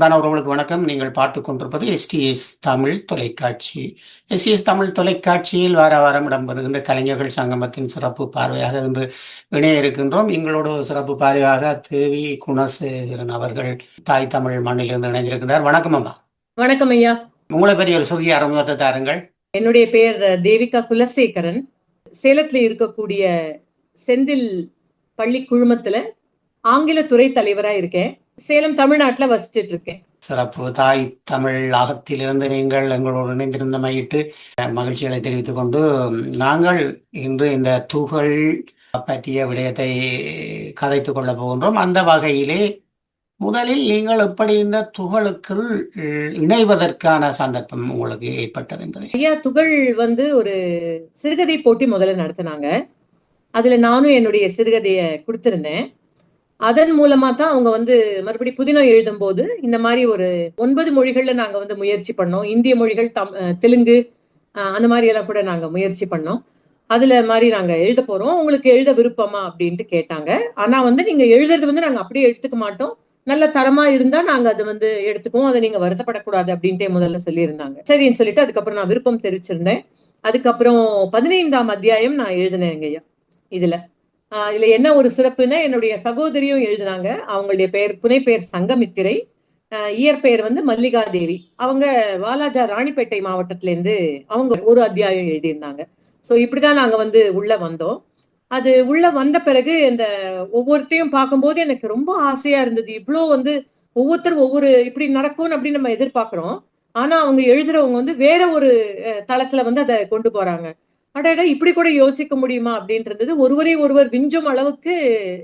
அன்பான உறவுகளுக்கு வணக்கம். நீங்கள் பார்த்து கொண்டிருப்பது எஸ்டிஎஸ் தமிழ் தொலைக்காட்சி. எஸ்டிஎஸ் தமிழ் தொலைக்காட்சியில் வார வாரம் இடம்பெறுகின்ற கலைஞர்கள் சங்கமத்தின் சிறப்பு பார்வையாக இன்று இணைய இருக்கின்றோம் எங்களோட சிறப்பு பார்வையாக தேவி குணசேகரன் அவர்கள் தாய் தமிழ் மண்ணிலிருந்து இணைந்திருக்கின்றார். வணக்கம் அம்மா. வணக்கம் ஐயா. உங்களை பற்றி ஒரு சிறிய அறிமுகத்தை தாருங்கள். என்னுடைய பெயர் தேவிகா குலசேகரன். சேலத்துல இருக்கக்கூடிய செந்தில் பள்ளி குழுமத்துல ஆங்கில துறை தலைவரா இருக்கேன். சேலம் தமிழ்நாட்டுல வசிச்சுட்டு இருக்கேன் சிறப்பு தாய் தமிழ் ஆகத்திலிருந்து நீங்கள் எங்களோடு இணைந்திருந்தமையிட்டு மகிழ்ச்சிகளை தெரிவித்துக் கொண்டு நாங்கள் இன்று இந்த துகள் பற்றிய விடயத்தை கதைத்துக் கொள்ளப் போகின்றோம். அந்த வகையிலே முதலில் நீங்கள் எப்படி இந்த துகளுக்குள் இணைவதற்கான சந்தர்ப்பம் உங்களுக்கு ஏற்பட்டது என்பதை. ஐயா துகள் வந்து ஒரு சிறுகதை போட்டி முதல்ல நடத்தினாங்க. அதுல நானும் என்னுடைய சிறுகதையை கொடுத்திருந்தேன். அதன் மூலமா தான் அவங்க வந்து மறுபடி புதினம் எழுதும் போது இந்த மாதிரி ஒரு ஒன்பது மொழிகள்ல நாங்க வந்து முயற்சி பண்ணோம். இந்திய மொழிகள் தம் தெலுங்கு அந்த மாதிரி எல்லாம் கூட நாங்க முயற்சி பண்ணோம். அதுல மாதிரி நாங்க எழுத போறோம். உங்களுக்கு எழுத விருப்பமா அப்படின்ட்டு கேட்டாங்க. ஆனா வந்து நீங்க எழுதுறது வந்து நாங்க அப்படியே எடுத்துக்க மாட்டோம். நல்ல தரமா இருந்தா நாங்க அதை வந்து எடுத்துக்குவோம். அதை நீங்க வருத்தப்படக்கூடாது அப்படின்ட்டே முதல்ல சொல்லியிருந்தாங்க. சரின்னு சொல்லிட்டு அதுக்கப்புறம் நான் விருப்பம் தெரிவிச்சிருந்தேன். அதுக்கப்புறம் பதினைந்தாம் அத்தியாயம் நான் எழுதினேன் ஐயா இதுல. இதுல என்ன ஒரு சிறப்புன்னா என்னுடைய சகோதரியும் எழுதினாங்க. அவங்களுடைய பெயர் புனை பெயர் சங்கமித்திரை. இயற்பெயர் வந்து மல்லிகா தேவி அவங்க வாலாஜா ராணிப்பேட்டை மாவட்டத்தில இருந்து அவங்க ஒரு அத்தியாயம் எழுதியிருந்தாங்க. ஸோ இப்படிதான் நாங்க வந்து உள்ள வந்தோம். அது உள்ள வந்த பிறகு இந்த ஒவ்வொருத்தையும் பார்க்கும்போது எனக்கு ரொம்ப ஆசையா இருந்தது. இவ்வளோ வந்து ஒவ்வொருத்தரும் ஒவ்வொரு இப்படி நடக்கும்னு அப்படின்னு நம்ம எதிர்பார்க்கிறோம். ஆனா அவங்க எழுதுறவங்க வந்து வேற ஒரு தளத்துல வந்து அதை கொண்டு போறாங்க. அடடா இப்படி கூட யோசிக்க முடியுமா? அப்படின்றது ஒருவரை ஒருவர் விஞ்சும் அளவுக்கு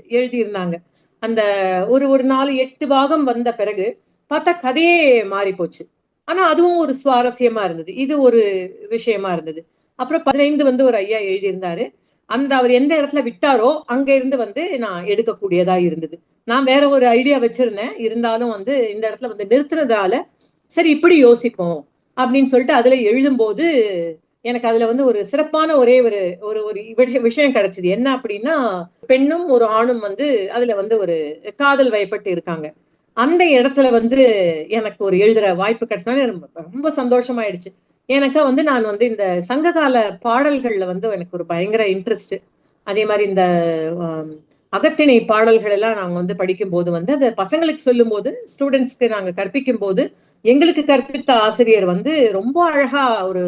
எழுதியிருந்தாங்க. அந்த ஒரு ஒரு நாலு எட்டு பாகம் வந்த பிறகு பார்த்தா கதையே மாறி போச்சு ஆனா அதுவும் ஒரு சுவாரஸ்யமா இருந்தது. இது ஒரு விஷயமா இருந்தது. அப்புறம் பதினைந்து வந்து ஒரு ஐயா எழுதியிருந்தாரு. அந்த அவர் எந்த இடத்துல விட்டாரோ அங்க இருந்து வந்து நான் எடுக்கக்கூடியதா இருந்தது. நான் வேற ஒரு ஐடியா வச்சிருந்தேன். இருந்தாலும் வந்து இந்த இடத்துல வந்து நிறுத்துறதால சரி இப்படி யோசிப்போம் அப்படின்னு சொல்லிட்டு அதுல எழுதும்போது எனக்கு அதுல வந்து ஒரு சிறப்பான ஒரே ஒரு ஒரு ஒரு விஷயம் கிடைச்சது. என்ன அப்படின்னா பெண்ணும் ஒரு ஆணும் வந்து அதுல வந்து ஒரு காதல் வயப்பட்டு இருக்காங்க. அந்த இடத்துல வந்து எனக்கு ஒரு எழுதுற வாய்ப்பு கிடைச்சனால ரொம்ப சந்தோஷமாயிடுச்சு. எனக்கு வந்து நான் வந்து இந்த சங்ககால பாடல்கள்ல வந்து எனக்கு ஒரு பயங்கர இன்ட்ரெஸ்ட் அதே மாதிரி இந்த அகத்திணை பாடல்கள் எல்லாம் நாங்க வந்து படிக்கும் போது வந்து அந்த பசங்களுக்கு சொல்லும் போது ஸ்டூடெண்ட்ஸ்க்கு நாங்க கற்பிக்கும் போது எங்களுக்கு கற்பித்த ஆசிரியர் வந்து ரொம்ப அழகா ஒரு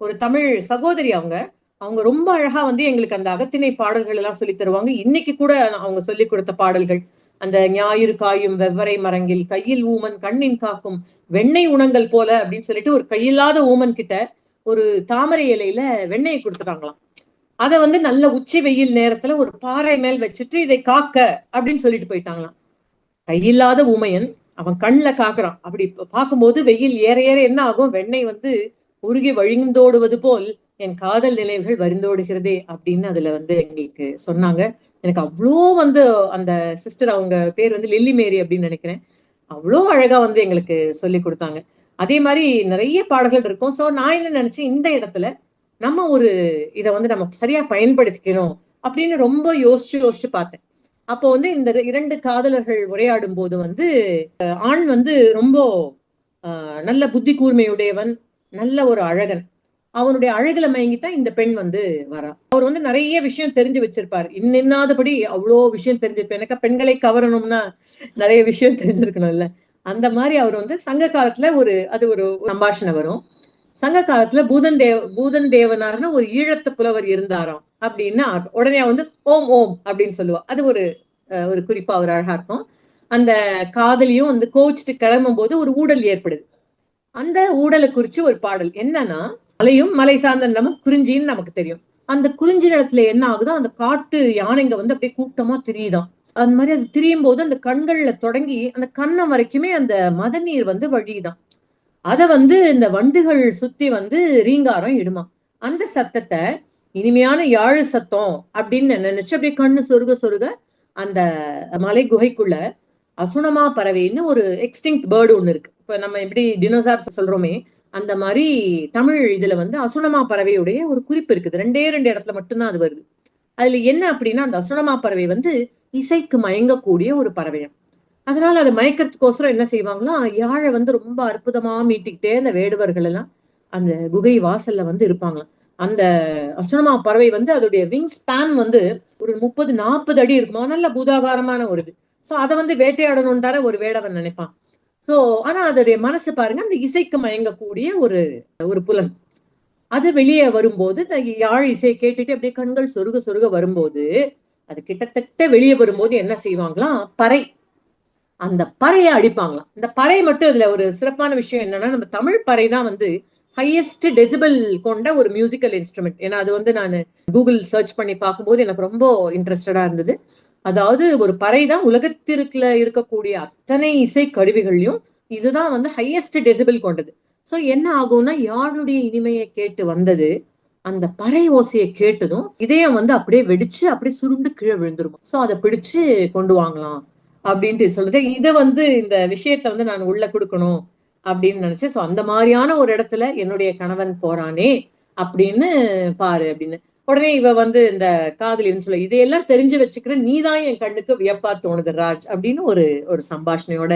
ஒரு தமிழ் சகோதரி அவங்க. அவங்க ரொம்ப அழகா வந்து எங்களுக்கு அந்த அகத்திணை பாடல்கள் எல்லாம் சொல்லி தருவாங்க. இன்னைக்கு கூட அவங்க சொல்லி கொடுத்த பாடல்கள். அந்த ஞாயிறு காயும் வெவ்வரை மரங்கில் கையில் ஊமன் கண்ணின் காக்கும் வெண்ணெய் உணங்கள் போல அப்படின்னு சொல்லிட்டு ஒரு கையில்லாத ஊமன் கிட்ட ஒரு தாமரை இலையில வெண்ணெயை கொடுத்துட்டாங்களாம். அதை வந்து நல்ல உச்சி வெயில் நேரத்துல ஒரு பாறை மேல் வச்சுட்டு இதை காக்க அப்படின்னு சொல்லிட்டு போயிட்டாங்களாம். கையில்லாத ஊமையன் அவன் கண்ணில் காக்குறான். அப்படி பார்க்கும்போது வெயில் ஏற ஏற என்ன ஆகும்? வெண்ணெய் வந்து உருகி வழிந்தோடுவது போல் என் காதல் நினைவுகள் வருந்தோடுகிறதே அப்படின்னு அதுல வந்து எங்களுக்கு சொன்னாங்க. எனக்கு அவ்வளோ வந்து அந்த சிஸ்டர் அவங்க பேர் வந்து லில்லி மேரி அப்படின்னு நினைக்கிறேன். அவ்வளோ அழகா வந்து எங்களுக்கு சொல்லி கொடுத்தாங்க. அதே மாதிரி நிறைய பாடல்கள் இருக்கும். ஸோ நான் என்ன நினைச்சேன் இந்த இடத்துல நம்ம ஒரு இதை வந்து நம்ம சரியா பயன்படுத்திக்கணும் அப்படின்னு ரொம்ப யோசிச்சு யோசிச்சு பார்த்தேன். அப்போ வந்து இந்த இரண்டு காதலர்கள் உரையாடும் போது வந்து ஆண் வந்து ரொம்ப நல்ல புத்தி கூர்மையுடையவன் நல்ல ஒரு அழகன். அவனுடைய அழகுல மயங்கித்தான் இந்த பெண் வந்து வரா. அவர் வந்து நிறைய விஷயம் தெரிஞ்சு வச்சிருப்பார். இன்னின்னாதபடி அவ்வளோ விஷயம் தெரிஞ்சிருப்பார் எனக்கு பெண்களை கவரணும்னா நிறைய விஷயம் தெரிஞ்சிருக்கணும்ல. அந்த மாதிரி அவர் வந்து சங்க காலத்துல ஒரு அது ஒரு சம்பாஷணை வரும். சங்க காலத்துல பூதன் தேவ பூதன் தேவனார்னு ஒரு ஈழத்து புலவர் இருந்தாராம் அப்படின்னா உடனே வந்து ஓம் ஓம் அப்படின்னு சொல்லுவா. அது ஒரு ஒரு குறிப்பா ஒரு அழகா இருக்கும். அந்த காதலியும் வந்து கோச்சிட்டு கிளம்பும் போது ஒரு ஊடல் ஏற்படுது. அந்த ஊடலை குறிச்சு ஒரு பாடல். என்னன்னா மலையும் மலை சார்ந்த நிலமும் குறிஞ்சின்னு நமக்கு தெரியும். அந்த குறிஞ்சி நிலத்துல என்ன ஆகுதோ அந்த காட்டு யானைங்க வந்து அப்படியே கூட்டமா திரியுதான் அந்த மாதிரி அது திரியும் போது அந்த கண்கள்ல தொடங்கி அந்த கண்ணம் வரைக்குமே அந்த மத நீர் வந்து வழியுதான் அதை வந்து இந்த வண்டுகள் சுத்தி வந்து ரீங்காரம் இடுமா அந்த சத்தத்தை இனிமையான யாழ் சத்தம் அப்படின்னு நினைச்சு அப்படியே கண்ணு சொருக சொருக அந்த மலை குகைக்குள்ள அசுணமா பறவைன்னு ஒரு எக்ஸ்டிங் பேர்டு ஒண்ணு இருக்கு. இப்ப நம்ம எப்படி டினோசார் சொல்றோமே அந்த மாதிரி தமிழ் இதுல வந்து அசுனமா பறவையுடைய ஒரு குறிப்பு இருக்குது. ரெண்டே ரெண்டு இடத்துல மட்டும்தான் அது வருது. அதுல என்ன அப்படின்னா அந்த அசுனமா பறவை வந்து இசைக்கு மயங்கக்கூடிய ஒரு பறவையம். அதனால அது மயக்கத்துக்கோசரம் என்ன செய்வாங்களா யாழை வந்து ரொம்ப அற்புதமா மீட்டிக்கிட்டே அந்த வேடுவர்கள் எல்லாம் அந்த குகை வாசல்ல வந்து இருப்பாங்களாம். அந்த அசுனமா பறவை வந்து அதோடைய விங் ஸ்பேன் வந்து ஒரு முப்பது நாற்பது அடி இருக்குமா? நல்ல பூதாகாரமான ஒரு இது. சோ அதை வந்து வேட்டையாடணும் தானே ஒரு வேடவன் நினைப்பான். சோ ஆனா அதோடைய மனசு பாருங்க அந்த இசைக்கு மயங்கக்கூடிய ஒரு ஒரு புலன். அது வெளியே வரும்போது இந்த யாழ் இசையை கேட்டுட்டு அப்படியே கண்கள் சொருக சொருக வரும்போது அது கிட்டத்தட்ட வெளியே வரும்போது என்ன செய்வாங்களாம்? பறை. அந்த பறையை அடிப்பாங்களாம். இந்த பறை மட்டும் இதுல ஒரு சிறப்பான விஷயம் என்னன்னா நம்ம தமிழ் பறை தான் வந்து ஹையஸ்ட் டெசிபிள் கொண்ட ஒரு மியூசிக்கல் இன்ஸ்ட்ருமெண்ட் ஏன்னா அது வந்து நான் கூகுள் சர்ச் பண்ணி பார்க்கும்போது எனக்கு ரொம்ப இன்ட்ரெஸ்டடா இருந்தது. அதாவது ஒரு பறை தான் உலகத்திற்குல இருக்கக்கூடிய அத்தனை இசை கருவிகள்லயும் இதுதான் வந்து ஹையஸ்ட் டெசிபிள் கொண்டது. சோ என்ன ஆகும்னா யாருடைய இனிமையை கேட்டு வந்தது அந்த பறை ஓசையை கேட்டதும் இதயம் வந்து அப்படியே வெடிச்சு அப்படியே சுருண்டு கீழே விழுந்துருக்கும் சோ அதை பிடிச்சு கொண்டு வாங்கலாம் அப்படின்ட்டு சொல்லுது இதை வந்து இந்த விஷயத்த வந்து நான் உள்ள கொடுக்கணும் அப்படின்னு நினைச்சேன் சோ அந்த மாதிரியான ஒரு இடத்துல என்னுடைய கணவன் போறானே அப்படின்னு பாரு அப்படின்னு. உடனே இவ வந்து இந்த காதலின்னு சொல்ல இதையெல்லாம் தெரிஞ்சு வச்சுக்கிற நீதான் என் கண்ணுக்கு வியப்பா தோணுது ராஜ் அப்படின்னு ஒரு ஒரு சம்பாஷணையோட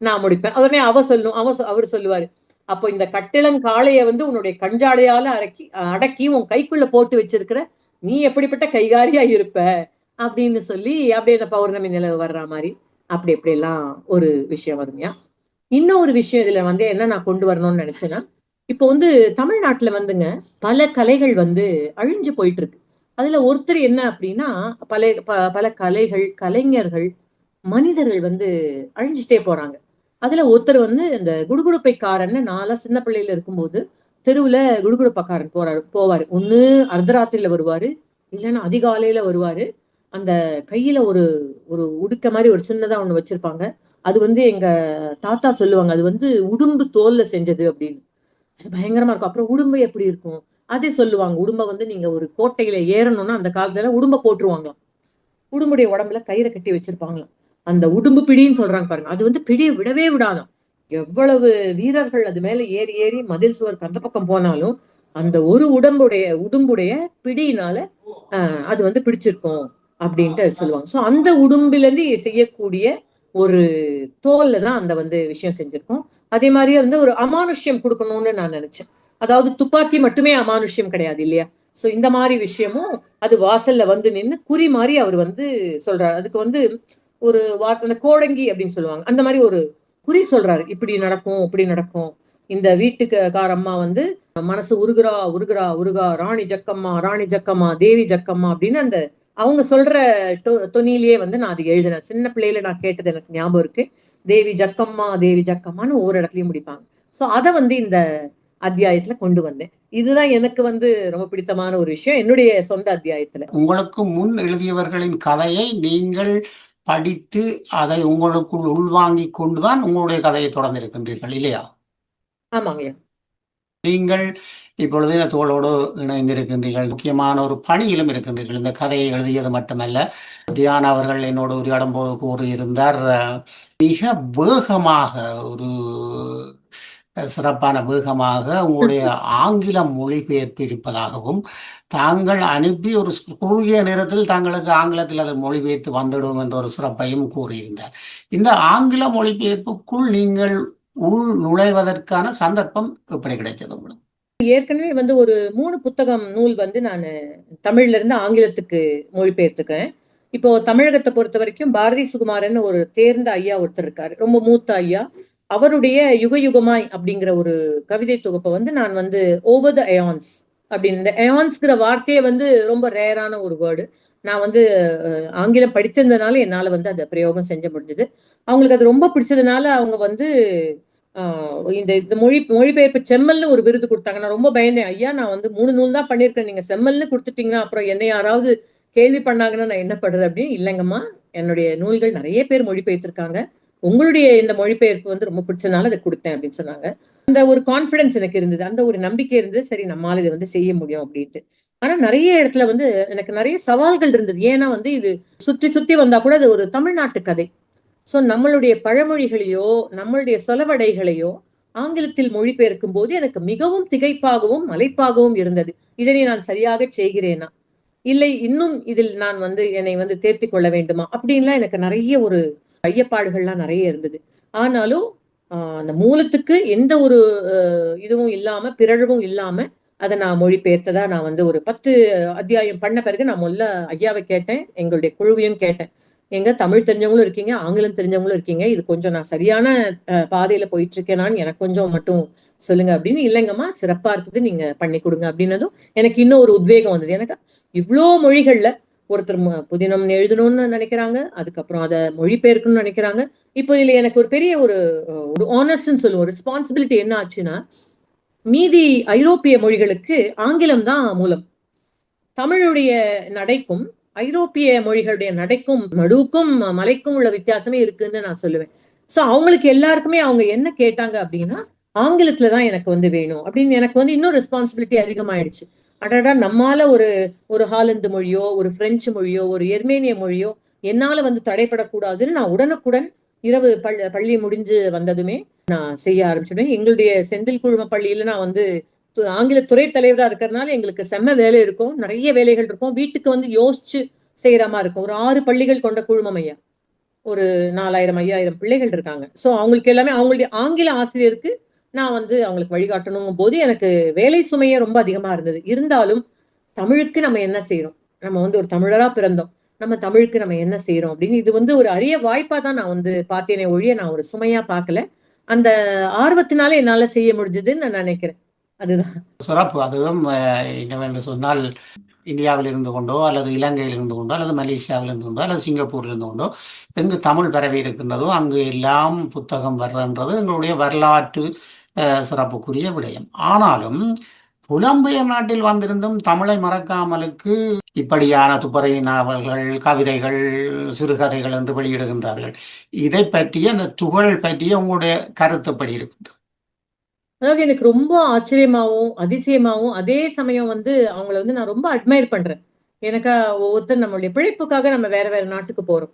நான் முடிப்பேன். உடனே அவ சொல்லும் அவ அவர் சொல்லுவாரு அப்போ இந்த கட்டிளங்காளைய வந்து உன்னுடைய கஞ்சாடையால அடக்கி அடக்கி உன் கைக்குள்ள போட்டு வச்சிருக்கிற நீ எப்படிப்பட்ட கைகாரியா இருப்ப? அப்படின்னு சொல்லி அப்படியே இந்த பௌர்ணமி நிலவு வர்ற மாதிரி அப்படி இப்படி எல்லாம் ஒரு விஷயம் வருமையா. இன்னொரு விஷயம் இதுல வந்து என்ன நான் கொண்டு வரணும்னு நினைச்சேன்னா இப்போ வந்து தமிழ்நாட்டுல வந்துங்க பல கலைகள் வந்து அழிஞ்சு போயிட்டு இருக்கு அதுல ஒருத்தர் என்ன அப்படின்னா பல பல கலைகள் கலைஞர்கள் மனிதர்கள் வந்து அழிஞ்சிட்டே போறாங்க. அதுல ஒருத்தர் வந்து இந்த குடுகுடுப்பைக்காரன்னு நாளா சின்ன பிள்ளையில இருக்கும்போது தெருவுல குடுகுடுப்பக்காரன் போறாரு போவாரு. ஒண்ணு அர்த்தராத்திரியில வருவாரு இல்லைன்னா அதிகாலையில வருவாரு. அந்த கையில ஒரு ஒரு உடுக்க மாதிரி ஒரு சின்னதா ஒண்ணு வச்சிருப்பாங்க. அது வந்து எங்க தாத்தா சொல்லுவாங்க அது வந்து உடும்பு தோல்ல செஞ்சது அப்படின்னு. அது பயங்கரமா இருக்கும். அப்புறம் உடும்பு எப்படி இருக்கும்? அதே சொல்லுவாங்க. உடும்ப வந்து நீங்க ஒரு கோட்டையில ஏறணும்னா அந்த காலத்துல உடும்ப போட்டுருவாங்களாம். உடும்புடைய உடம்புல கயிறை கட்டி வச்சிருப்பாங்களாம். அந்த உடும்பு பிடின்னு சொல்றாங்க பாருங்க. அது வந்து பிடியை விடவே விடாதாம். எவ்வளவு வீரர்கள் அது மேல ஏறி ஏறி மதில் சுவர் அந்த பக்கம் போனாலும் அந்த ஒரு உடம்புடைய உடும்புடைய பிடியினால அது வந்து பிடிச்சிருக்கும் அப்படின்ட்டு சொல்லுவாங்க. சோ அந்த உடும்புல இருந்து செய்யக்கூடிய ஒரு தோல்ல தான் அந்த வந்து விஷயம் செஞ்சிருக்கோம். அதே மாதிரியே வந்து ஒரு அமானுஷ்யம் கொடுக்கணும்னு நான் நினைச்சேன். அதாவது துப்பாக்கி மட்டுமே அமானுஷ்யம் கிடையாது இல்லையா? சோ இந்த மாதிரி விஷயமும் அது வாசல்ல வந்து நின்று குறி மாதிரி அவர் வந்து சொல்றாரு. அதுக்கு வந்து ஒரு வார்த்தை கோடங்கி அப்படின்னு சொல்லுவாங்க. அந்த மாதிரி ஒரு குறி சொல்றாரு. இப்படி நடக்கும் இப்படி நடக்கும். இந்த வீட்டுக்காரம்மா வந்து மனசு உருகுறா உருகுறா உருகா ராணி ஜக்கம்மா ராணி ஜக்கம்மா தேவி ஜக்கம்மா அப்படின்னு அந்த அவங்க சொல்ற தொனிலேயே வந்து நான் அது எழுதினேன். சின்ன பிள்ளையில நான் கேட்டது எனக்கு ஞாபகம் இருக்கு. தேவி ஜக்கம்மா தேவி ஜக்கம்மான்னு ஒவ்வொரு இடத்துலயும் முடிப்பாங்க. சோ அதை வந்து இந்த அத்தியாயத்துல கொண்டு வந்தேன். இதுதான் எனக்கு வந்து ரொம்ப பிடித்தமான ஒரு விஷயம். என்னுடைய சொந்த அத்தியாயத்துல. உங்களுக்கு முன் எழுதியவர்களின் கதையை நீங்கள் படித்து அதை உங்களுக்குள் உள்வாங்கி கொண்டுதான் உங்களுடைய கதையை தொடர்ந்திருக்கின்றீர்கள் இல்லையா? ஆமாங்கய்யா. நீங்கள் இப்பொழுது தோளோடு இணைந்திருக்கின்றீர்கள். முக்கியமான ஒரு பணியிலும் இருக்கின்றீர்கள். இந்த கதையை எழுதியது மட்டுமல்ல. தியான் அவர்கள் என்னோடு உரையாடும் போது கூறியிருந்தார் மிக வேகமாக ஒரு சிறப்பான வேகமாக உங்களுடைய ஆங்கில மொழிபெயர்ப்பு இருப்பதாகவும் தாங்கள் அனுப்பி ஒரு குறுகிய நேரத்தில் தங்களுக்கு ஆங்கிலத்தில் அதை மொழிபெயர்த்து வந்துடும் என்ற ஒரு சிறப்பையும் கூறியிருந்தார். இந்த ஆங்கில மொழிபெயர்ப்புக்குள் நீங்கள் உள் நுழைவதற்கான சந்தர்ப்பம் எப்படி கிடைத்தது உங்களுக்கு? ஏற்கனவே வந்து ஒரு மூணு புத்தகம் நூல் வந்து நான் தமிழ்ல இருந்து ஆங்கிலத்துக்கு மொழிபெயர்த்துக்கிறேன். இப்போ தமிழகத்தை பொறுத்த வரைக்கும் பாரதி சுகுமாரன் ஒரு தேர்ந்த ஐயா ஒருத்தர் இருக்காரு. ரொம்ப மூத்த ஐயா. அவருடைய யுக யுகமாய் அப்படிங்கிற ஒரு கவிதை தொகுப்பை வந்து நான் வந்து ஓவர் த அயான்ஸ் அப்படின்னு இந்த அயான்ஸ்ங்கிற வார்த்தையே வந்து ரொம்ப ரேரான ஒரு வேர்டு நான் வந்து ஆங்கிலம் படித்திருந்ததுனால என்னால் வந்து அதை பிரயோகம் செஞ்ச முடிஞ்சது. அவங்களுக்கு அது ரொம்ப பிடிச்சதுனால அவங்க வந்து இந்த இந்த மொழி மொழிபெயர்ப்பு செம்மல்னு ஒரு விருது கொடுத்தாங்க. நான் ரொம்ப பயந்தேன். ஐயா நான் வந்து மூணு நூல் தான் பண்ணியிருக்கேன். நீங்க செம்மல்னு கொடுத்துட்டீங்கன்னா அப்புறம் என்னை யாராவது கேள்வி பண்ணாங்கன்னா நான் என்ன பண்றது அப்படின்னு? இல்லைங்கம்மா. என்னுடைய நூல்கள் நிறைய பேர் மொழிபெயர்த்திருக்காங்க. உங்களுடைய இந்த மொழிபெயர்ப்பு வந்து ரொம்ப பிடிச்சனால அதை கொடுத்தேன் அப்படின்னு சொன்னாங்க. அந்த ஒரு கான்பிடன்ஸ் எனக்கு இருந்தது. அந்த ஒரு நம்பிக்கை இருந்தது. சரி நம்மளால இதை வந்து செய்ய முடியும் அப்படின்ட்டு. ஆனா நிறைய இடத்துல வந்து எனக்கு நிறைய சவால்கள் இருந்தது. ஏன்னா வந்து இது சுற்றி சுற்றி வந்தா கூட அது ஒரு தமிழ்நாட்டு கதை. சோ நம்மளுடைய பழமொழிகளையோ நம்மளுடைய சொலவடைகளையோ ஆங்கிலத்தில் மொழிபெயர்க்கும் போது எனக்கு மிகவும் திகைப்பாகவும் மலைப்பாகவும் இருந்தது. இதனை நான் சரியாக செய்கிறேனா? இல்லை இன்னும் இதில் நான் வந்து என்னை வந்து தேர்த்தி கொள்ள வேண்டுமா? அப்படின்லாம் எனக்கு நிறைய ஒரு ஐயப்பாடுகள்லாம் நிறைய இருந்தது. ஆனாலும் ஆஹ் அந்த மூலத்துக்கு எந்த ஒரு இதுவும் இல்லாம பிறழ்வும் இல்லாம அதை நான் மொழிபெயர்த்ததா நான் வந்து ஒரு பத்து அத்தியாயம் பண்ண பிறகு நான் முதல்ல ஐயாவை கேட்டேன் எங்களுடைய குழுவையும் கேட்டேன். எங்க தமிழ் தெரிஞ்சவங்களும் இருக்கீங்க ஆங்கிலம் தெரிஞ்சவங்களும் இருக்கீங்க. இது கொஞ்சம் நான் சரியான பாதையில போயிட்டு இருக்கேனான்னு எனக்கு கொஞ்சம் மட்டும் சொல்லுங்க அப்படின்னு. இல்லைங்கம்மா சிறப்பா இருக்குது நீங்க பண்ணி கொடுங்க அப்படின்னதும் எனக்கு இன்னும் ஒரு உத்வேகம் வந்தது. எனக்கு இவ்வளோ மொழிகள்ல ஒருத்தர் புதினம் எழுதணும்னு நினைக்கிறாங்க அதுக்கப்புறம் அதை மொழிபெயர்க்கணும்னு நினைக்கிறாங்க. இப்போ இதுல எனக்கு ஒரு பெரிய ஒரு ஒரு ஆனஸ்ட்னு சொல்லுவோம் ரெஸ்பான்சிபிலிட்டி என்ன ஆச்சுன்னா மீதி ஐரோப்பிய மொழிகளுக்கு ஆங்கிலம் தான் மூலம். தமிழுடைய நடைக்கும் ஐரோப்பிய மொழிகளுடைய நடைக்கும் நடுவுக்கும் மலைக்கும் உள்ள வித்தியாசமே இருக்குன்னு நான் சொல்லுவேன். ஸோ அவங்களுக்கு எல்லாருக்குமே அவங்க என்ன கேட்டாங்க அப்படின்னா ஆங்கிலத்துல தான் எனக்கு வந்து வேணும். அப்படின்னு எனக்கு வந்து இன்னும் ரெஸ்பான்சிபிலிட்டி அதிகமாயிடுச்சு. அடடா நம்மால ஒரு ஒரு ஹாலந்து மொழியோ ஒரு பிரெஞ்சு மொழியோ ஒரு எர்மேனிய மொழியோ என்னால வந்து தடைப்படக்கூடாதுன்னு நான் உடனுக்குடன் இரவு பள்ளி பள்ளி முடிஞ்சு வந்ததுமே நான் செய்ய ஆரம்பிச்சிடுவேன். எங்களுடைய செந்தில் குழும பள்ளியில நான் வந்து ஆங்கில துறை தலைவராக இருக்கிறதுனால எங்களுக்கு செம்ம வேலை இருக்கும். நிறைய வேலைகள் இருக்கும். வீட்டுக்கு வந்து யோசிச்சு செய்கிற மாதிரி இருக்கும். ஒரு ஆறு பள்ளிகள் கொண்ட குழுமம் ஐயா. ஒரு நாலாயிரம் ஐயாயிரம் பிள்ளைகள் இருக்காங்க. ஸோ அவங்களுக்கு எல்லாமே அவங்களுடைய ஆங்கில ஆசிரியருக்கு நான் வந்து அவங்களுக்கு வழிகாட்டணுங்கும் போது எனக்கு வேலை சுமையே ரொம்ப அதிகமாக இருந்தது. இருந்தாலும் தமிழுக்கு நம்ம என்ன செய்கிறோம் நம்ம வந்து ஒரு தமிழராக பிறந்தோம். நம்ம தமிழுக்கு நம்ம என்ன செய்கிறோம் அப்படின்னு இது வந்து ஒரு அரிய வாய்ப்பாக தான் நான் வந்து பார்த்தேனே ஒழிய நான் ஒரு சுமையாக பார்க்கல. அந்த ஆர்வத்தினால என்னால் செய்ய முடிஞ்சதுன்னு நான் நினைக்கிறேன். அதுதான். சிறப்பு. அதுவும் என்னவென்று சொன்னால் இந்தியாவில் இருந்து கொண்டோ அல்லது இலங்கையில் இருந்து கொண்டோ அல்லது மலேசியாவில் இருந்து கொண்டோ அல்லது சிங்கப்பூரில் இருந்து கொண்டோ எங்கு தமிழ் பரவி இருக்கின்றதோ அங்கு எல்லாம் புத்தகம் வர்றன்றது எங்களுடைய வரலாற்று அஹ், சிறப்புக்குரிய விடயம். ஆனாலும் புலம்பெயர் நாட்டில் வந்திருந்தும் தமிழை மறக்காமலுக்கு இப்படியான துப்பறை நாவல்கள் கவிதைகள் சிறுகதைகள் என்று வெளியிடுகின்றார்கள். இதை பற்றிய அந்த துகள் பற்றிய உங்களுடைய கருத்துப்படி இருக்கின்றது. அதாவது எனக்கு ரொம்ப ஆச்சரியமாவும் அதிசயமாவும் அதே சமயம் வந்து அவங்கள வந்து நான் ரொம்ப அட்மையர் பண்றேன். எனக்கா ஒவ்வொருத்தர் நம்மளுடைய பிழைப்புக்காக நம்ம வேற வேற நாட்டுக்கு போறோம்.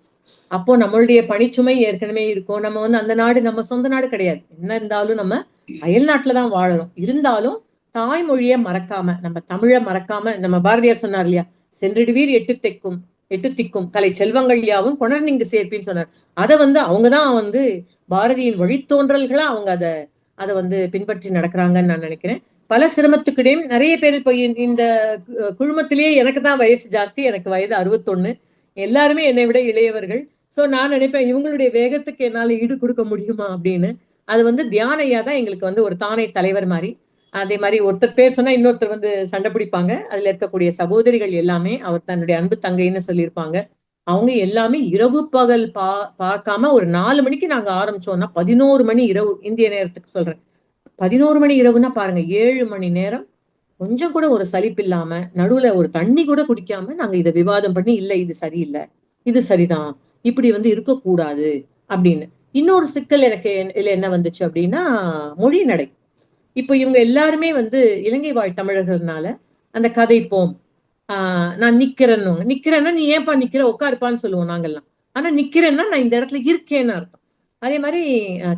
அப்போ நம்மளுடைய பணிச்சுமை ஏற்கனவே இருக்கும். நம்ம வந்து அந்த நாடு நம்ம சொந்த நாடு கிடையாது. என்ன இருந்தாலும் நம்ம அயல் நாட்டுல தான் வாழறோம் இருந்தாலும் தாய்மொழியை மறக்காம நம்ம தமிழை மறக்காம நம்ம பாரதியார் சொன்னார் இல்லையா? சென்றிடுவீர் எட்டு தெக்கும் எட்டு திக்கும். கலை செல்வங்கள் யாவும் கொணர் நீங்க சேர்ப்பின்னு சொன்னார். அதை வந்து அவங்கதான் வந்து பாரதியின் வழித்தோன்றல்களா அவங்க அதை அதை வந்து பின்பற்றி நடக்கிறாங்கன்னு நான் நினைக்கிறேன். பல சிரமத்துக்கிடையும் நிறைய பேர் இப்போ இந்த- குழுமத்திலேயே எனக்கு தான் வயசு ஜாஸ்தி எனக்கு வயது அறுபத்தொன்னு. எல்லாருமே என்னை விட இளையவர்கள். ஸோ நான் நினைப்பேன் இவங்களுடைய வேகத்துக்கு என்னால் ஈடு கொடுக்க முடியுமா அப்படின்னு. அது வந்து தியான ஐயா தான் எங்களுக்கு வந்து ஒரு தானை தலைவர் மாதிரி. அதே மாதிரி ஒருத்தர் பேர் சொன்னா இன்னொருத்தர் வந்து சண்டை பிடிப்பாங்க. அதுல இருக்கக்கூடிய சகோதரிகள் எல்லாமே அவர் தன்னுடைய அன்பு தங்கைன்னு சொல்லியிருப்பாங்க. அவங்க எல்லாமே இரவு பகல் பா பார்க்காம ஒரு நாலு மணிக்கு நாங்க ஆரம்பிச்சோம்னா பதினோரு மணி இரவு இந்திய நேரத்துக்கு சொல்றேன். பதினோரு மணி இரவுன்னா பாருங்க ஏழு மணி நேரம். கொஞ்சம் கூட ஒரு சலிப்பு இல்லாம நடுவுல ஒரு தண்ணி கூட குடிக்காம நாங்க இதை விவாதம் பண்ணி இல்ல இது சரியில்லை. இது சரிதான். இப்படி வந்து இருக்கக்கூடாது. அப்படின்னு. இன்னொரு சிக்கல் எனக்கு இதுல என்ன வந்துச்சு அப்படின்னா மொழி நடை இப்போ இவங்க எல்லாருமே வந்து இலங்கை வாழ் தமிழர்கள்னால அந்த கதைப்போம் ஆஹ் நான் நிக்கிறேன்னு. நிக்கிறேன்னா நீ ஏன்பா நிக்கிற? உட்காருப்பான்னு சொல்லுவோம் நாங்கெல்லாம். ஆனா நிக்கிறேன்னா நான் இந்த இடத்துல இருக்கேன்னு அர்த்தம். அதே மாதிரி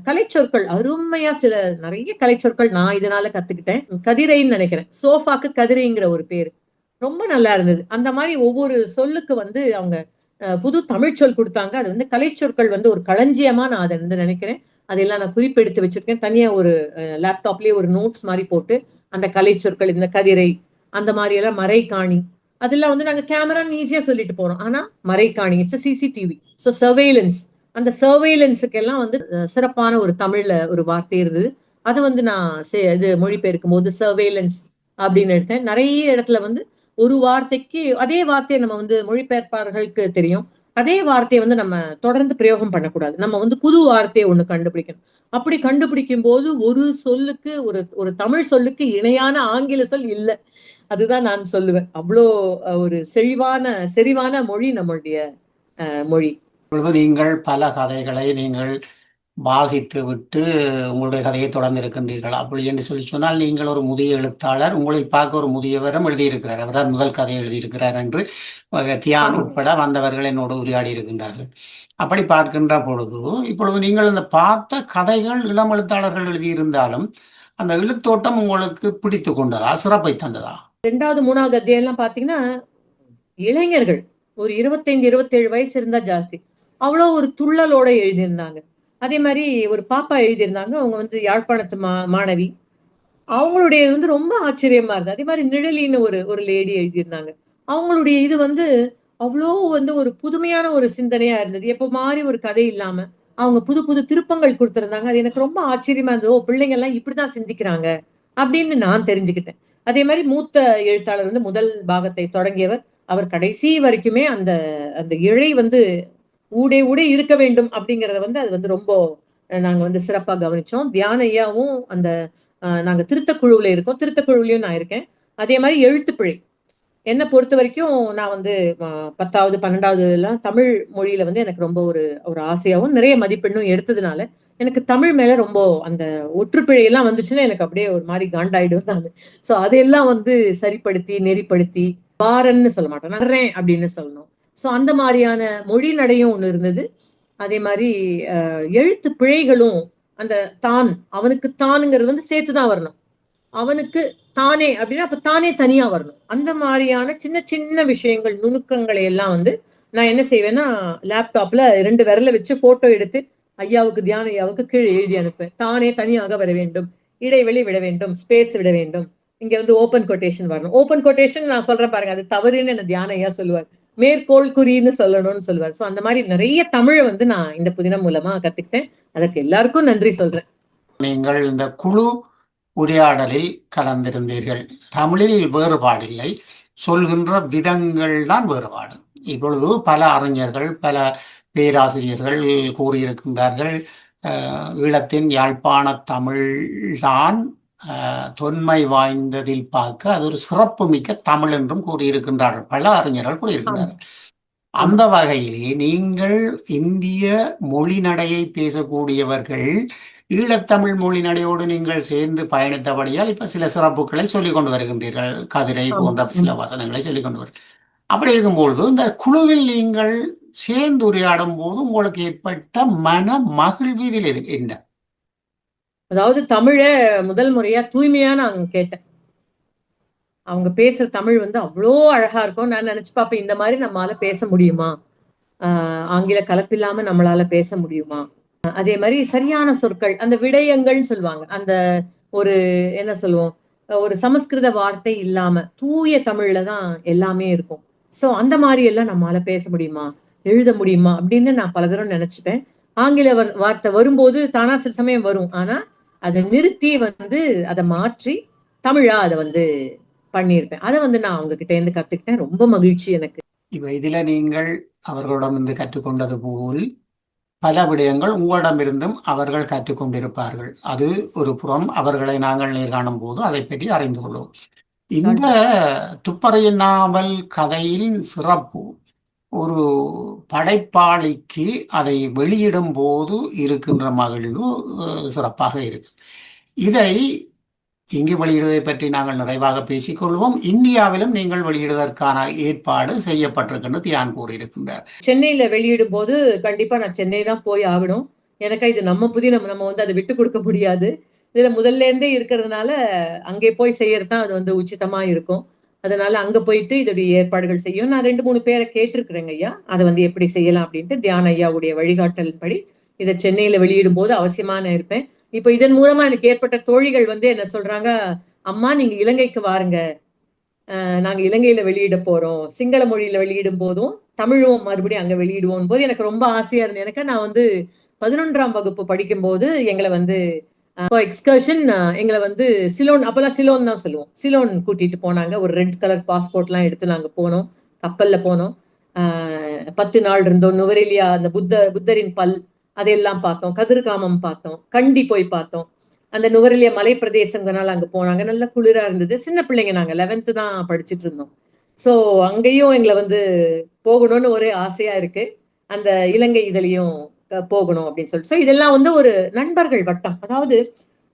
கலைச்சொற்கள். அருமையா சில நிறைய கலைச்சொற்கள் நான் இதனால கத்துக்கிட்டேன். கதிரைன்னு நினைக்கிறேன். சோஃபாக்கு கதிரைங்கிற ஒரு பேரு. ரொம்ப நல்லா இருந்தது. அந்த மாதிரி ஒவ்வொரு சொல்லுக்கு வந்து அவங்க புது தமிழ்ச்சொல் கொடுத்தாங்க. அது வந்து கலைச்சொற்கள் வந்து ஒரு களஞ்சியமா நான் அதை வந்து நினைக்கிறேன். அதெல்லாம் நான் குறிப்பெடுத்து வச்சிருக்கேன். தனியா ஒரு லேப்டாப்லயே ஒரு நோட்ஸ் மாதிரி போட்டு அந்த கலைச்சொற்கள் இந்த கதிரை அந்த மாதிரி எல்லாம் மறைக்காணி அதெல்லாம் வந்து நாங்க கேமரான்னு ஈஸியா சொல்லிட்டு போறோம். ஆனா மறைக்காணி இட்ஸ் சிசிடிவி ஸோ சர்வேலன்ஸ் அந்த சர்வேலன்ஸுக்கெல்லாம் வந்து சிறப்பான ஒரு தமிழ்ல ஒரு வார்த்தை இருந்தது. அதை வந்து நான் இது மொழிபெயர்க்கும் போது சர்வேலன்ஸ் அப்படின்னு எடுத்தேன். நிறைய இடத்துல வந்து ஒரு வார்த்தைக்கு அதே வார்த்தையை நம்ம வந்து மொழிபெயர்ப்பாளர்களுக்கு தெரியும். அதே வார்த்தையை வந்து நம்ம தொடர்ந்து பிரயோகம் பண்ணக்கூடாது. நம்ம வந்து புது வார்த்தையை ஒண்ணு கண்டுபிடிக்கணும். அப்படி கண்டுபிடிக்கும் போது ஒரு சொல்லுக்கு ஒரு ஒரு தமிழ் சொல்லுக்கு இணையான ஆங்கில சொல் இல்லை. அதுதான் நான் சொல்லுவேன். அவ்வளோ ஒரு செழிவான செறிவான மொழி நம்மளுடைய மொழி. நீங்கள் பல கதைகளை நீங்கள் வாசித்து விட்டு உங்களுடைய கதையை தொடர்ந்து இருக்கின்றீர்கள். அப்படி என்று சொல்லி சொன்னால் நீங்கள் ஒரு முதிய எழுத்தாளர் உங்களை பார்க்க ஒரு முதியவரும் எழுதியிருக்கிறார். அவர்தான் முதல் கதை எழுதியிருக்கிறார் என்று தியான் உட்பட வந்தவர்கள் என்னோடு உரையாடி இருக்கின்றார்கள். அப்படி பார்க்கின்ற பொழுது இப்பொழுது நீங்கள் அந்த பார்த்த கதைகள் இளம் எழுத்தாளர்கள் எழுதியிருந்தாலும் அந்த எழுத்தோட்டம் உங்களுக்கு பிடித்து கொண்டதா சிறப்பை தந்ததா? ரெண்டாவது மூணாவது அத்தியாயம் எல்லாம் பாத்தீங்கன்னா இளைஞர்கள் ஒரு இருபத்தைந்து இருபத்தேழு வயசு இருந்தா ஜாஸ்தி. அவ்வளோ ஒரு துள்ளலோட எழுதியிருந்தாங்க. அதே மாதிரி ஒரு பாப்பா எழுதியிருந்தாங்க அவங்க வந்து யாழ்ப்பாணத்து மா மாணவி. அவங்களுடைய வந்து ரொம்ப ஆச்சரியமா இருந்தது. அதே மாதிரி நிழலின்னு ஒரு ஒரு லேடி எழுதியிருந்தாங்க. அவங்களுடைய இது வந்து அவ்வளோ வந்து ஒரு புதுமையான ஒரு சிந்தனையா இருந்தது. எப்போ மாதிரி ஒரு கதை இல்லாம அவங்க புது புது திருப்பங்கள் கொடுத்திருந்தாங்க. அது எனக்கு ரொம்ப ஆச்சரியமா இருந்தது. ஓ பிள்ளைங்க எல்லாம் இப்படிதான் சிந்திக்கிறாங்க அப்படின்னு நான் தெரிஞ்சுக்கிட்டேன். அதே மாதிரி மூத்த எழுத்தாளர் வந்து முதல் பாகத்தை தொடங்கியவர். அவர் கடைசி வரைக்குமே அந்த அந்த இழை வந்து ஊடே ஊடே இருக்க வேண்டும் அப்படிங்கிறத வந்து அது வந்து ரொம்ப நாங்கள் நாங்க வந்து சிறப்பா கவனிச்சோம். தியான ஐயாவும் அந்த நாங்க திருத்தக்குழுவுல இருக்கோம். திருத்தக்குழுவிலையும் நான் இருக்கேன். அதே மாதிரி எழுத்துப்பிழை. என்னை பொறுத்த வரைக்கும் நான் வந்து பத்தாவது பன்னெண்டாவது எல்லாம் தமிழ் மொழியில வந்து எனக்கு ரொம்ப ஒரு ஒரு ஆசையாகவும் நிறைய மதிப்பெண்ணும் எடுத்ததுனால எனக்கு தமிழ் மேல ரொம்ப அந்த ஒற்றுப்பிழையெல்லாம் வந்துச்சுன்னா எனக்கு அப்படியே ஒரு மாதிரி காண்டாயிடும் நான். ஸோ அதையெல்லாம் வந்து சரிப்படுத்தி நெறிப்படுத்தி வாரன்னு சொல்ல மாட்டேன் நடுறேன் அப்படின்னு சொல்லணும். சோ அந்த மாதிரியான மொழி நடையும் ஒன்று இருந்தது. அதே மாதிரி எழுத்து பிழைகளும் அந்த தான் அவனுக்கு தானுங்கிறது வந்து சேர்த்துதான் வரணும். அவனுக்கு தானே அப்படின்னா அப்ப தானே தனியா வரணும். அந்த மாதிரியான சின்ன சின்ன விஷயங்கள் நுணுக்கங்களை எல்லாம் வந்து நான் என்ன செய்வேன்னா லேப்டாப்ல ரெண்டு விரல வச்சு போட்டோ எடுத்து ஐயாவுக்கு தியான ஐயாவுக்கு கீழே எழுதி அனுப்புவேன். தானே தனியாக வர வேண்டும். இடைவெளி விட வேண்டும். ஸ்பேஸ் விட வேண்டும். இங்க வந்து ஓப்பன் கொட்டேஷன் வரணும். ஓப்பன் கொட்டேஷன் நான் சொல்றேன் பாருங்க அது தவறுன்னு என்ன தியான ஐயா சொல்லுவார். மேற்கோள் குறின்னு சொல்லணும்னு சொல்லுவார். சோ அந்த மாதிரி நிறைய தமிழை வந்து நான் இந்த புதினம் மூலமா கத்துக்கிட்டேன். அதற்கு எல்லாருக்கும் நன்றி சொல்றேன். நீங்கள் இந்த குழு உரையாடலில் கலந்திருந்தீர்கள். தமிழில் வேறுபாடில்லை. சொல்கின்ற விதங்கள் தான் வேறுபாடு. இப்பொழுது பல அறிஞர்கள் பல பேராசிரியர்கள் கூறியிருக்கின்றார்கள் ஈழத்தின் யாழ்ப்பாண தமிழ்தான் தொன்மை வாய்ந்ததில் பார்க்க அது ஒரு சிறப்புமிக்க தமிழ் என்றும் கூறியிருக்கின்றார்கள். பல அறிஞர்கள் கூறியிருக்கின்றார்கள். அந்த வகையிலே நீங்கள் இந்திய மொழி நடையை பேசக்கூடியவர்கள் ஈழத்தமிழ் மொழி நடையோடு நீங்கள் சேர்ந்து பயணித்தபடியால் இப்ப சில சிறப்புகளை சொல்லிக் கொண்டு வருகின்றீர்கள். கதிரை. போன்ற சில வசனங்களை சொல்லிக் கொண்டு வரு அப்படி இருக்கும்பொழுது இந்த குழுவில் நீங்கள் சேர்ந்து உரையாடும் போது உங்களுக்கு ஏற்பட்ட மன மகிழ்வு இதில் என்ன? அதாவது தமிழ முதல் முறையா தூய்மையா நான் கேட்டேன். அவங்க பேசுற தமிழ் வந்து அவ்வளோ அழகா இருக்கும் நான் நினைச்சு பார்ப்பேன். இந்த மாதிரி நம்மளால பேச முடியுமா? ஆஹ் ஆங்கில கலப்பில்லாம நம்மளால பேச முடியுமா? அதே மாதிரி சரியான சொற்கள் அந்த விடயங்கள்னு சொல்லுவாங்க. அந்த ஒரு என்ன சொல்லுவோம்? ஒரு சமஸ்கிருத வார்த்தை இல்லாம தூய தமிழ்ல தான் எல்லாமே இருக்கும். சோ அந்த மாதிரி எல்லாம் நம்மளால பேச முடியுமா? எழுத முடியுமா? அப்படின்னு நான் பல தரம் நினைச்சுப்பேன். ஆங்கில வார்த்தை வரும்போது தானா சில சமயம் வரும். ஆனா அதை நிறுத்தி வந்து அதை மாற்றி தமிழா அதை வந்து பண்ணியிருப்பேன். அதை வந்து நான் அவங்க கிட்ட இருந்து கத்துக்கிட்டேன். ரொம்ப மகிழ்ச்சி எனக்கு. இப்ப இதுல நீங்கள் அவர்களிடமிருந்து கற்றுக்கொண்டது போல் பல விடயங்கள் உங்களிடமிருந்தும் அவர்கள் கற்றுக்கொண்டிருப்பார்கள். அது ஒரு புறம் அவர்களை நாங்கள் நேர்காணும் போது அதை பற்றி அறிந்து கொள்வோம். இந்த துப்பறையின் நாவல் கதையின் சிறப்பு ஒரு படைப்பாளிக்கு அதை வெளியிடும் போது இருக்கின்ற மகிழ்வு சிறப்பாக இருக்கு. இதை இங்கு வெளியிடுவதை பற்றி நாங்கள் நிறைவாக பேசிக்கொள்வோம். இந்தியாவிலும் நீங்கள் வெளியிடுவதற்கான ஏற்பாடு செய்யப்பட்டிருக்கின்றது தியான் கூறியிருக்கின்றார். சென்னையில வெளியிடும் போது கண்டிப்பா நான் சென்னை தான் போய் ஆகணும். எனக்கு இது நம்ம புதிய நம்ம நம்ம வந்து அதை விட்டு கொடுக்க முடியாது. இதுல முதல்ல இருந்தே இருக்கிறதுனால அங்கே போய் செய்யறது தான் அது வந்து உச்சிதமா இருக்கும். அதனால அங்க போயிட்டு இதோடைய ஏற்பாடுகள் செய்யும். நான் ரெண்டு மூணு பேரை கேட்டிருக்கிறேங்க ஐயா. அதை வந்து எப்படி செய்யலாம் அப்படின்ட்டு தியான ஐயாவுடைய வழிகாட்டலின்படி இதை சென்னையில வெளியிடும் போது அவசியமா நான் இருப்பேன். இப்போ இதன் மூலமா எனக்கு ஏற்பட்ட தோழிகள் வந்து என்ன சொல்றாங்க அம்மா நீங்க இலங்கைக்கு வாருங்க. அஹ் நாங்க இலங்கையில வெளியிட போறோம். சிங்கள மொழியில வெளியிடும் போதும் தமிழும் மறுபடியும் அங்க வெளியிடுவோம். போது எனக்கு ரொம்ப ஆசையா இருந்தது. எனக்கு நான் வந்து பதினொன்றாம் வகுப்பு படிக்கும்போது எங்களை வந்து எக்ஸ்கர்ஷன் எங்களை வந்து சிலோன் அப்பெல்லாம் சிலோன் தான் சொல்லுவோம். சிலோன் கூட்டிட்டு போனாங்க. ஒரு ரெட் கலர் பாஸ்போர்ட் எல்லாம் எடுத்து நாங்க போனோம். கப்பல்ல போனோம். ஆஹ் பத்து நாள் இருந்தோம். நுவரெலியா அந்த புத்த புத்தரின் பல் அதையெல்லாம் பார்த்தோம். கதிர்காமம் பார்த்தோம். கண்டி போய் பார்த்தோம். அந்த நுவரெலியா மலை பிரதேசங்கனால அங்க போனாங்க. நல்ல குளிரா இருந்தது. சின்ன பிள்ளைங்க நாங்க. லெவன்த்து தான் படிச்சுட்டு இருந்தோம். சோ அங்கேயும் எங்களை வந்து போகணும்னு ஒரே ஆசையா இருக்கு. அந்த இலங்கை இதுலயும் போகணும் அப்படின்னு சொல்லிட்டு. ஸோ இதெல்லாம் வந்து ஒரு நண்பர்கள் வட்டம். அதாவது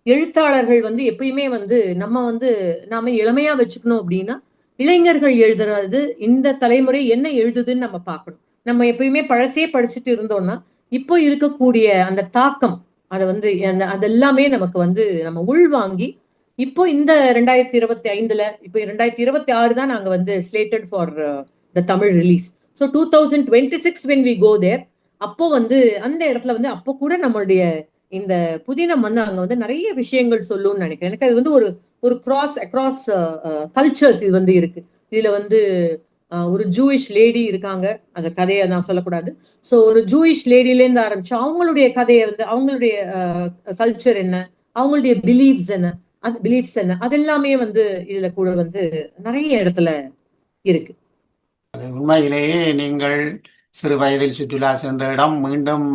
எழுத்தாளர்கள் வந்து எப்பயுமே வந்து நம்ம வந்து நாம இளமையா வச்சுக்கணும் அப்படின்னா இளைஞர்கள் எழுதுறது இந்த தலைமுறை என்ன எழுதுதுன்னு நம்ம பார்க்கணும். நம்ம எப்பயுமே பழசே படிச்சுட்டு இருந்தோம்னா இப்போ இருக்கக்கூடிய அந்த தாக்கம் அதை வந்து அந்த அதெல்லாமே நமக்கு வந்து நம்ம உள்வாங்கி இப்போ இந்த ரெண்டாயிரத்தி இருபத்தி ஐந்துல இப்போ ரெண்டாயிரத்தி இருபத்தி ஆறு தான் நாங்க வந்து slated for the Tamil release so two thousand twenty six when we go there அப்போ வந்து அந்த இடத்துல வந்து அப்போ கூட நம்மளுடைய இந்த புதினம் வந்து அங்க வந்து நிறைய விஷயங்கள் சொல்லும்னு நினைக்கிறேன். எனக்கு அது வந்து ஒரு ஒரு கிராஸ் அக்ராஸ் கல்ச்சர்ஸ் இது வந்து இருக்கு. இதுல வந்து ஒரு ஜூயிஷ் லேடி இருக்காங்க. அந்த கதையை நான் சொல்லக்கூடாது. ஸோ ஒரு ஜூயிஷ் லேடியிலேருந்து ஆரம்பிச்சு அவங்களுடைய கதையை வந்து அவங்களுடைய கல்ச்சர் என்ன? அவங்களுடைய பிலீவ்ஸ் என்ன? அது பிலீஃப்ஸ் என்ன? அதெல்லாமே வந்து இதுல கூட வந்து நிறைய இடத்துல இருக்கு. உண்மையிலேயே நீங்கள் சிறு வயதில் சுற்றுலா சென்ற இடம் மீண்டும்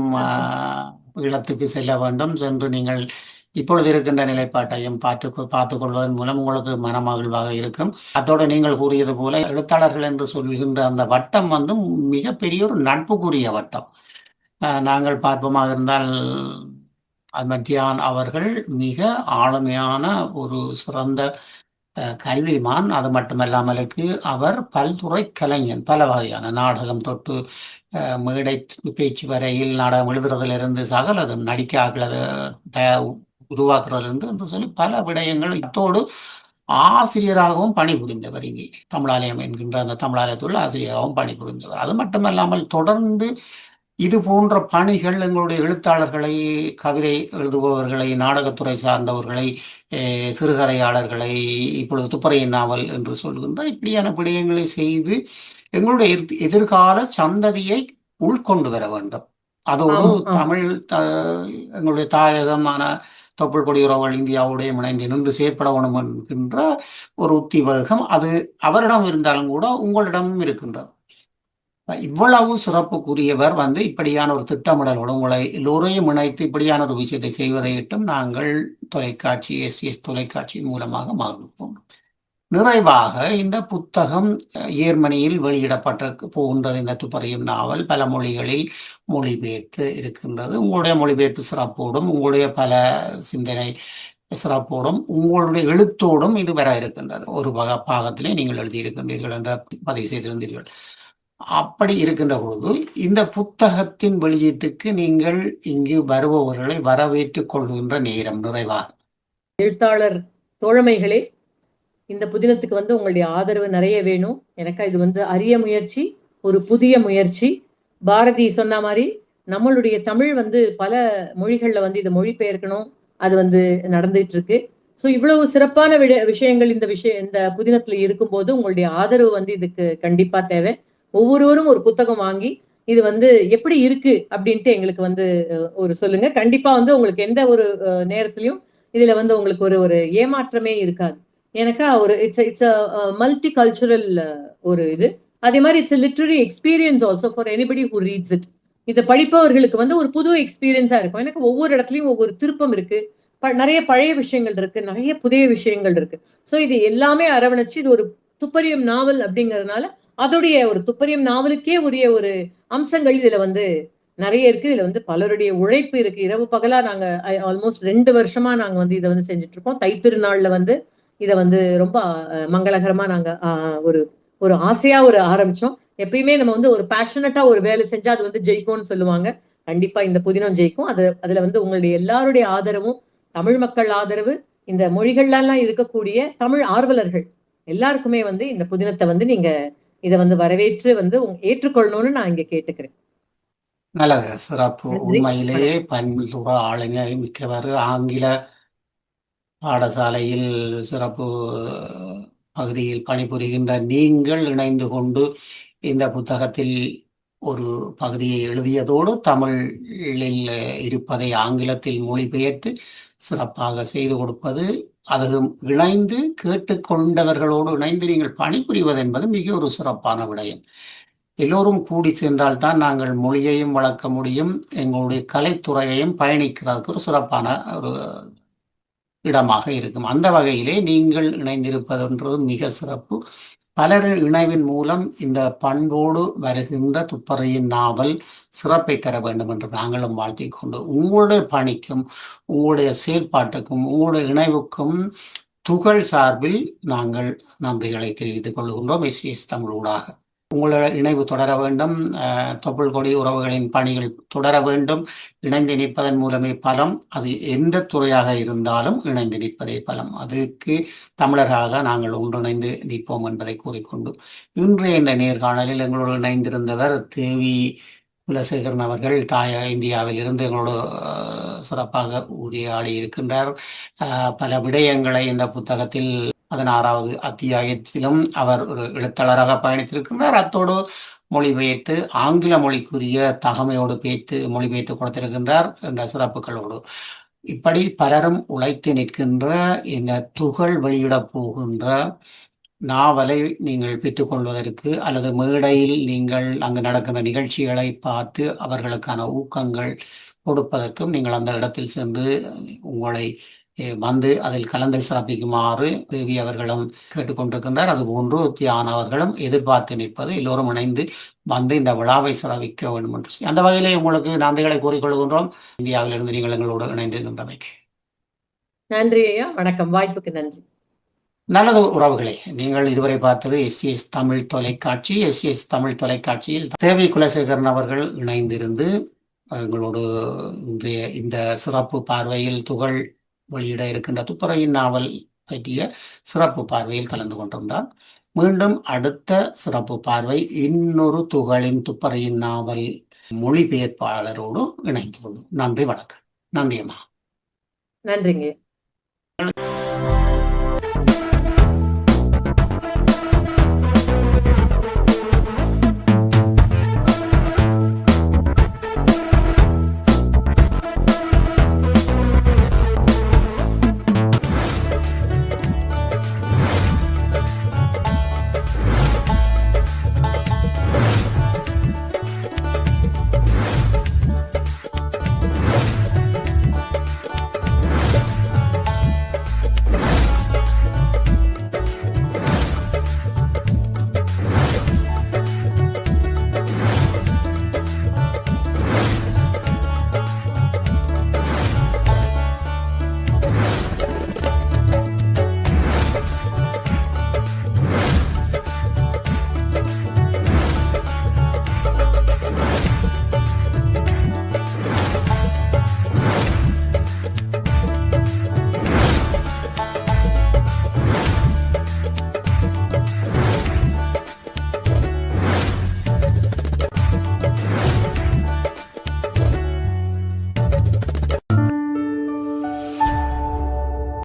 இடத்துக்கு செல்ல வேண்டும் சென்று நீங்கள் இப்பொழுது இருக்கின்ற நிலைப்பாட்டையும் பார்த்து பார்த்துக் கொள்வதன் மூலம் உங்களுக்கு மனமகிழ்வாக இருக்கும். அதோடு நீங்கள் கூறியது போல எழுத்தாளர்கள் என்று சொல்கின்ற அந்த வட்டம் வந்து மிகப்பெரிய ஒரு நட்புக்குரிய வட்டம். நாங்கள் பார்ப்போமாக இருந்தால் மத்தியான் அவர்கள் மிக ஆளுமையான ஒரு சிறந்த கல்விமான் அது மட்டுமல்லாமலுக்கு அவர் பல்துறை கலைஞன் பல வகையான நாடகம் தொட்டு மேடை பேச்சு வரையில் நாடகம் எழுதுறதிலிருந்து சகலதும் நடிக்க உருவாக்குறதுலேருந்து தயா- என்று சொல்லி பல விடயங்கள் இத்தோடு ஆசிரியராகவும் பணிபுரிந்தவர் இங்கே. தமிழாலயம் என்கின்ற அந்த தமிழாலயத்துள்ள ஆசிரியராகவும் பணிபுரிந்தவர். அது மட்டுமல்லாமல் தொடர்ந்து இது போன்ற பணிகள் எங்களுடைய எழுத்தாளர்களை கவிதை எழுதுபவர்களை நாடகத்துறை சார்ந்தவர்களை சிறுகதையாளர்களை இப்பொழுது துப்பறையின் நாவல் என்று சொல்கின்ற இப்படியான விடயங்களை செய்து எங்களுடைய எதிர்- எதிர்கால சந்ததியை உள்கொண்டு வர வேண்டும் அதோடு. தமிழ் த- எங்களுடைய தாயகமான தொப்புள் கொடி உறவுகள் இந்தியாவுடைய இணைந்து நின்று செயற்பட வேணும் என்கின்ற ஒரு உத்திவேகம் அது அவரிடம் இருந்தாலும் கூட உங்களிடமும் இருக்கின்றது இவ்வளவு சிறப்புக்குரியவர் வந்து இப்படியான ஒரு திட்டமிடலோடு உங்களை எல்லோரையும் இணைத்து இப்படியான ஒரு விஷயத்தை செய்வதையிட்டும் நாங்கள் தொலைக்காட்சி எஸ்எஸ் தொலைக்காட்சியின் மூலமாக மகிழ்வோம் நிறைவாக இந்த புத்தகம் ஏர்மனியில் ஜேர்மனியில் வெளியிடப்பட்ட போகின்றது இந்த துப்பறியும் நாவல். பல மொழிகளில் மொழிபெயர்த்து இருக்கின்றது. உங்களுடைய மொழிபெயர்ப்பு சிறப்போடும் உங்களுடைய பல சிந்தனை சிறப்போடும் உங்களுடைய எழுத்தோடும் இது வர இருக்கின்றது. ஒரு வக பாகத்திலே நீங்கள் எழுதியிருக்கின்றீர்கள் என்ற பதிவு செய்திருந்தீர்கள். அப்படி இருக்கின்ற பொழுது இந்த புத்தகத்தின் வெளியீட்டுக்கு நீங்கள் இங்கு வருபவர்களை வரவேற்றுக் கொள்கின்ற நேரம் நிறைவாக. எழுத்தாளர் தோழமைகளே இந்த புதினத்துக்கு வந்து உங்களுடைய ஆதரவு நிறைய வேணும். எனக்கு இது வந்து அரிய முயற்சி ஒரு புதிய முயற்சி. பாரதி சொன்ன மாதிரி நம்மளுடைய தமிழ் வந்து பல மொழிகளில் வந்து இதை மொழிபெயர்க்கணும். அது வந்து நடந்துட்டு இருக்கு ஸோ இவ்வளவு சிறப்பான விட விஷயங்கள் இந்த விஷயம் இந்த புதினத்துல இருக்கும்போது உங்களுடைய ஆதரவு வந்து இதுக்கு கண்டிப்பா தேவை. ஒவ்வொருவரும் ஒரு புத்தகம் வாங்கி இது வந்து எப்படி இருக்கு அப்படின்ட்டு எங்களுக்கு வந்து ஒரு சொல்லுங்க. கண்டிப்பா வந்து உங்களுக்கு எந்த ஒரு நேரத்திலையும் இதுல வந்து உங்களுக்கு ஒரு ஒரு ஏமாற்றமே இருக்காது. எனக்கா ஒரு இட்ஸ் இட்ஸ் மல்டி கல்ச்சுரல் ஒரு இது. அதே மாதிரி it's literary experience also for anybody who reads it இதை படிப்பவர்களுக்கு வந்து ஒரு புது எக்ஸ்பீரியன்ஸா இருக்கும். எனக்கு ஒவ்வொரு இடத்துலயும் ஒவ்வொரு திருப்பம் இருக்கு. ப- நிறைய பழைய விஷயங்கள் இருக்கு. நிறைய புதிய விஷயங்கள் இருக்கு. ஸோ இது எல்லாமே அரவணைச்சு இது ஒரு துப்பறியும் நாவல் அப்படிங்கறதுனால அதோடைய ஒரு துப்பறியும் நாவலுக்கே உரிய ஒரு அம்சங்கள் இதுல வந்து நிறைய இருக்கு. இதுல வந்து பலருடைய உழைப்பு இருக்கு. இரவு பகலா நாங்க ஆல்மோஸ்ட் ரெண்டு வருஷமா நாங்க வந்து இதை வந்து செஞ்சுட்டு இருக்கோம் தைத்திருநாள்ல வந்து இதை வந்து ரொம்ப அஹ், மங்களகரமா நாங்க ஒரு ஒரு ஆசையா ஒரு ஆரம்பிச்சோம். எப்பயுமே நம்ம வந்து ஒரு பேஷனட்டா ஒரு வேலை செஞ்சா அது வந்து ஜெயிக்கும்னு சொல்லுவாங்க. கண்டிப்பா இந்த புதினம் ஜெயிக்கும். அது அதுல வந்து உங்களுடைய எல்லாருடைய ஆதரவும் தமிழ் மக்கள் ஆதரவு இந்த மொழிகள்லாம் இருக்கக்கூடிய தமிழ் ஆர்வலர்கள் எல்லாருக்குமே வந்து இந்த புதினத்தை வந்து நீங்க இதை வந்து வரவேற்று வந்து ஏற்றுக்கொள்ளணும்னு நான் இங்க கேட்டுக்கிறேன் நல்லது சிறப்பு. உண்மையிலேயே பன்முக ஆளுங்க மிக்கவர் ஆங்கில பாடசாலையில் சிறப்பு பகுதியில் பணிபுரிகின்ற நீங்கள் இணைந்து கொண்டு இந்த புத்தகத்தில் ஒரு பகுதியை எழுதியதோடு தமிழில் இருப்பதை ஆங்கிலத்தில் மொழிபெயர்த்து சிறப்பாக செய்து கொடுப்பது அதுவும் இணைந்து கேட்டுக்கொண்டவர்களோடு இணைந்து நீங்கள் பணிபுரிவது என்பது மிக ஒரு சிறப்பான விடயம். எல்லோரும் கூடி சென்றால் தான் நாங்கள் மொழியையும் வளர்க்க முடியும் எங்களுடைய கலைத்துறையையும் பயணிக்கிறதுக்கு ஒரு சிறப்பான ஒரு இடமாக இருக்கும். அந்த வகையிலே நீங்கள் இணைந்திருப்பதுன்றது மிக சிறப்பு. பலரின் இணைவின் மூலம் இந்த பண்போடு வருகின்ற துப்பறையின் நாவல் சிறப்பை தர வேண்டும் என்று நாங்களும் வாழ்த்திக் கொண்டு உங்களுடைய பணிக்கும் உங்களுடைய செயல்பாட்டுக்கும் உங்களுடைய இணைவுக்கும் துகள் சார்பில் நாங்கள் நன்றிகளை தெரிவித்துக் கொள்கின்றோம். எஸ்எஸ் தமிழ் ஊடாக. உங்களோட இணைவு தொடர வேண்டும். தொப்புள் கொடி உறவுகளின் பணிகள் தொடர வேண்டும். இணைந்து நிற்பதன் மூலமே பலம். அது எந்த துறையாக இருந்தாலும் இணைந்து நிற்பதே பலம். அதுக்கு தமிழராக நாங்கள் ஒன்றிணைந்து நிற்போம் என்பதை கூறிக்கொண்டு இன்றைய இந்த நேர்காணலில் எங்களோடு இணைந்திருந்தவர் தேவி குலசேகரன் அவர்கள். தாய இந்தியாவில் இருந்து எங்களோடு சிறப்பாக உரையாடி இருக்கின்றார் பல விடயங்களை இந்த புத்தகத்தில் பதினாறாவது அத்தியாயத்திலும் அவர் ஒரு எழுத்தாளராக பயணித்திருக்கின்றார் அத்தோடு மொழிபெயர்த்து ஆங்கில மொழிக்குரிய தகமையோடு பேய்த்து மொழிபெயர்த்து கொடுத்திருக்கின்றார் என்ற சிறப்புகளோடு. இப்படி பலரும் உழைத்து நிற்கின்ற இந்த துகள் வெளியிடப் போகின்ற நாவலை நீங்கள் பெற்றுக்கொள்வதற்கு அல்லது மேடையில் நீங்கள் அங்கு நடக்கின்ற நிகழ்ச்சிகளை பார்த்து அவர்களுக்கான ஊக்கங்கள் கொடுப்பதற்கும் நீங்கள் அந்த இடத்தில் சென்று உங்களை வந்து அதில் கலந்து சிறப்பிக்குமாறு தேவி அவர்களும் கேட்டுக்கொண்டிருக்கின்றார். அதுபோன்று தியான அவர்களும் எதிர்பார்த்து நிற்பது எல்லோரும் இணைந்து வந்து இந்த விழாவை சிறப்பிக்க வேண்டும் என்று அந்த வகையிலே உங்களுக்கு நன்றிகளை கூறிக்கொள்கின்றோம் இந்தியாவிலிருந்து நீங்கள் எங்களோடு இணைந்து நின்றமைக்கு நன்றி ஐயா. வணக்கம். வாய்ப்புக்கு நன்றி. நல்லது உறவுகளே நீங்கள் இதுவரை பார்த்தது எஸ்சிஎஸ் தமிழ் தொலைக்காட்சி. எஸ்சிஎஸ் தமிழ் தொலைக்காட்சியில் தேவி குலசேகரன் அவர்கள் இணைந்திருந்து எங்களோடு இன்றைய இந்த சிறப்பு பார்வையில் துகள் வெளியிட இருக்கின்ற துப்பறையின் நாவல் பற்றிய சிறப்பு பார்வையில் கலந்து கொண்டிருந்தார் மீண்டும் அடுத்த சிறப்பு பார்வை இன்னொரு துகளின் துப்பறையின் நாவல் மொழிபெயர்ப்பாளரோடு இணைந்து கொள்ளும் நன்றி வணக்கம். நன்றி அம்மா. நன்றிங்க.